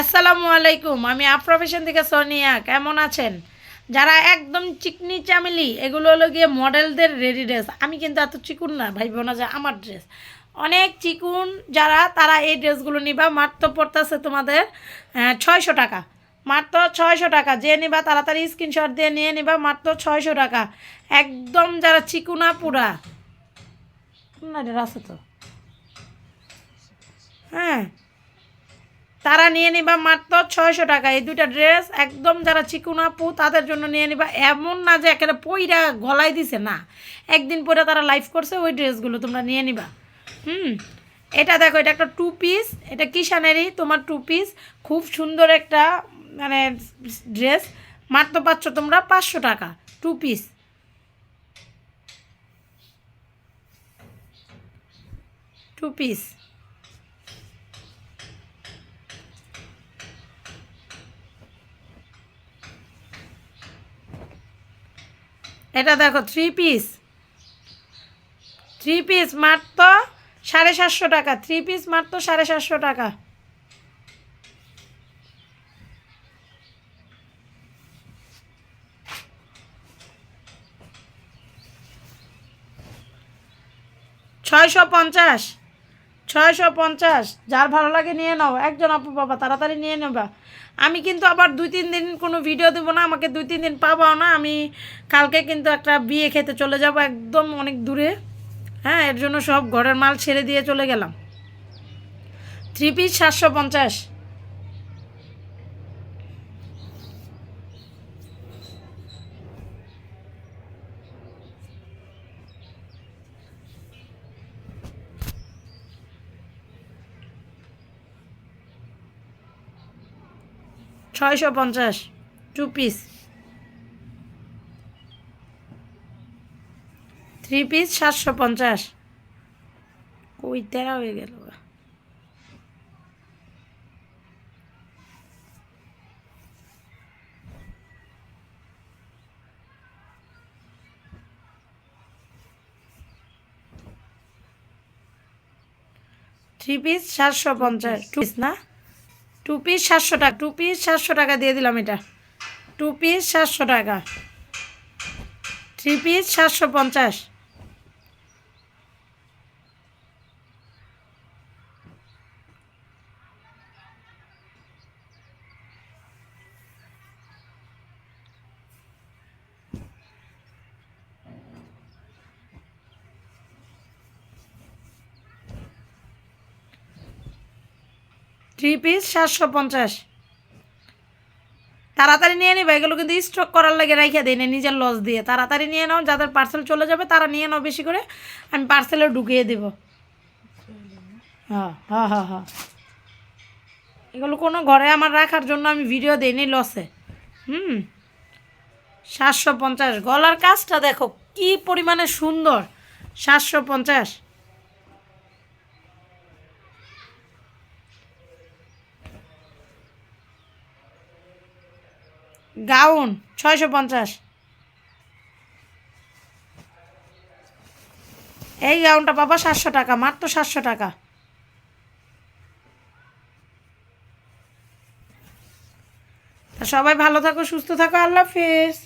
আসসালামু আলাইকুম, আমি আপ্রফেশন থেকে সোনিয়া, কেমন আছেন? যারা একদম চিকনি চামেলি, এগুলো হলো গিয়ে মডেলদের রেডি ড্রেস আমি কিন্তু এত চিকুন না ভাইব না যে আমার ড্রেস অনেক চিকুন যারা, তারা এই ড্রেসগুলো নিবা। মাত্র পড়তেছে তোমাদের ছয়শো টাকা। মাত্র ছয়শো টাকা। যে নিবা, তাড়াতাড়ি স্ক্রিনশট দিয়ে নিয়ে নিবা। মাত্র ছয়শো টাকা। একদম যারা চিকুনা পুরা। না আছে তো। হ্যাঁ। তারা নিয়ে নিবা মাত্র ছয়শো টাকা। এই দুইটা ড্রেস একদম যারা চিকুনা পু তাদের জন্য নিয়ে নিবা। এমন না যে একেবারে পইরা গলায় দিছে, না। একদিন পরে তারা লাইভ করছে, ওই ড্রেসগুলো তোমরা নিয়ে নিবা। হুম? এটা দেখো, এটা একটা টু পিস এটা কিষানেরই, তোমার টু পিস খুব সুন্দর একটা মানে ড্রেস মাত্র পাচ্ছ তোমরা পাঁচশো টাকা টু পিস টু পিস এটা দেখো থ্রি পিস থ্রি পিস মাত্র সাড়ে সাতশো টাকা। থ্রি পিস মাত্র সাড়ে সাতশো টাকা। ছয়শো পঞ্চাশ। ছয়শো পঞ্চাশ। যার ভালো লাগে নিয়ে নাও। একজন আপু বাবা, তাড়াতাড়ি নিয়ে নেবা। আমি কিন্তু আবার দুই তিন দিন কোনো ভিডিও দেবো না, আমাকে দুই তিন দিন পাবাও না। আমি কালকে কিন্তু একটা বিয়ে খেতে চলে যাব একদম অনেক দূরে। হ্যাঁ এর জন্য সব ঘরের মাল ছেড়ে দিয়ে চলে গেলাম। থ্রি পিস সাতশো পঞ্চাশ। ছয়শো পঞ্চাশ টু পিস থ্রি পিস সাতশো পঞ্চাশ। ওই তেরা হয়ে গেল থ্রি পিস সাতশো পঞ্চাশ টু পিস না? টু পিস সাতশো টাকা টু পিস সাতশো টাকা দিয়ে দিলাম এটা। টু পিস সাতশো টাকা। থ্রি পিস সাতশো পঞ্চাশ। থ্রি পিস সাতশো পঞ্চাশ। তাড়াতাড়ি নিয়ে নিবে, এগুলো কিন্তু স্টক করার লাগে রেখে দিই না নিজের লস দিয়ে। তাড়াতাড়ি নিয়ে নাও, যাদের পার্সেল চলে যাবে, তারা নিয়ে নাও বেশি করে, আমি পার্সেলে ঢুকিয়ে দেব। হ্যাঁ হ্যাঁ হ্যাঁ হ্যাঁ। এগুলো কোনো ঘরে আমার রাখার জন্য আমি ভিডিও দিইনি লসে হুম? সাতশো পঞ্চাশ। গলার কাজটা দেখো, কি পরিমাণে সুন্দর। সাতশো পঞ্চাশ। গাউন, ছয়শো পঞ্চাশ। এই গাউনটা পাবা সাতশো টাকা, মাত্র সাতশো টাকা। তা সবাই ভালো থাকো, সুস্থ থাকো, আল্লাহ হাফিজ।